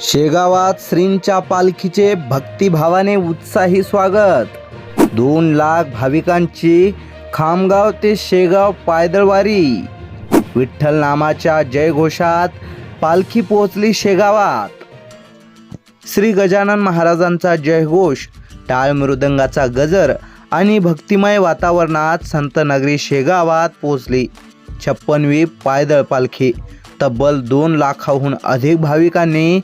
शेगावात श्रींच्या पालखीचे भक्तिभावाने उत्साही स्वागत. दोन लाख भाविकांची खामगाव ते शेगाव पायदळवारी. विठ्ठल नामाच्या जयघोषात पालखी पोहोचली शेगावात. श्री गजानन महाराजांचा जयघोष टाळ मृदंगाचा गजर आणि भक्तिमय वातावरणात संतनगरी शेगावात पोहोचली. छप्पनवी पायदळ पालखी. तब्बल दोन लाखाहून अधिक भाविकांनी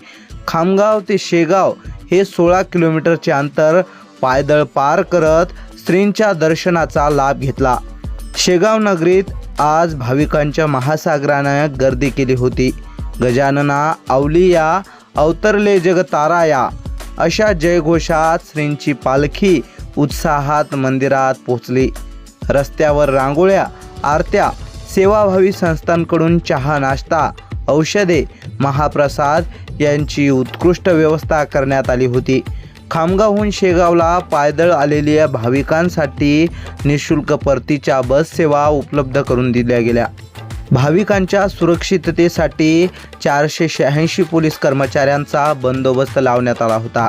खामगाव ते शेगाव हे सोळा किलोमीटरचे अंतर पायदळ पार करत स्त्रींच्या दर्शनाचा लाभ घेतला. शेगाव नगरीत आज भाविकांच्या महासागरानं गर्दी केली होती. गजानना अवलिया अवतरले जगताराया अशा जयघोषात श्रींची पालखी उत्साहात मंदिरात पोचली रस्त्यावर रांगोळ्या आरत्या सेवाभावी संस्थांकडून चहा नाश्ता औषधे महाप्रसाद यांची उत्कृष्ट व्यवस्था करण्यात आली होती. खामगावहून शेगावला पायदळ आलेल्या भाविकांसाठी निशुल्क परतीच्या बस सेवा उपलब्ध करून दिल्या गेल्या. भाविकांच्या सुरक्षिततेसाठी चारशे शहाऐंशी पोलीस कर्मचाऱ्यांचा बंदोबस्त लावण्यात आला होता.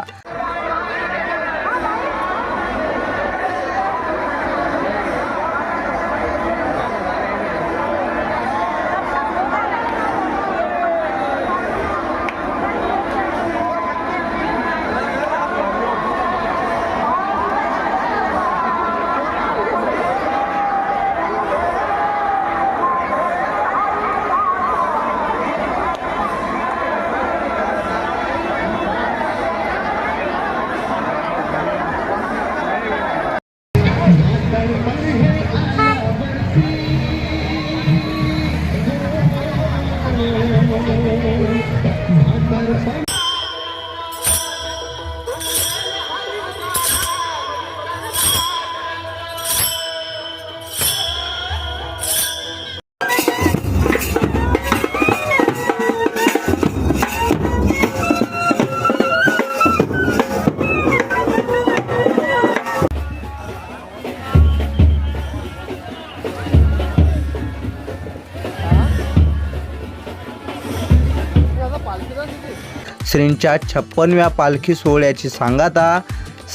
श्रींच्या छप्पनव्या पालखी सोहळ्याची सांगाता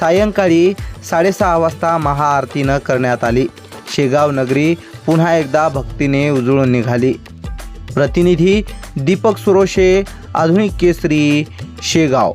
सायंकाळी साडेसहा वाजता महाआरतीनं करण्यात आली. शेगाव नगरी पुन्हा एकदा भक्तीने उजळून निघाली. प्रतिनिधी दीपक सुरोशे आधुनिक केसरी शेगाव.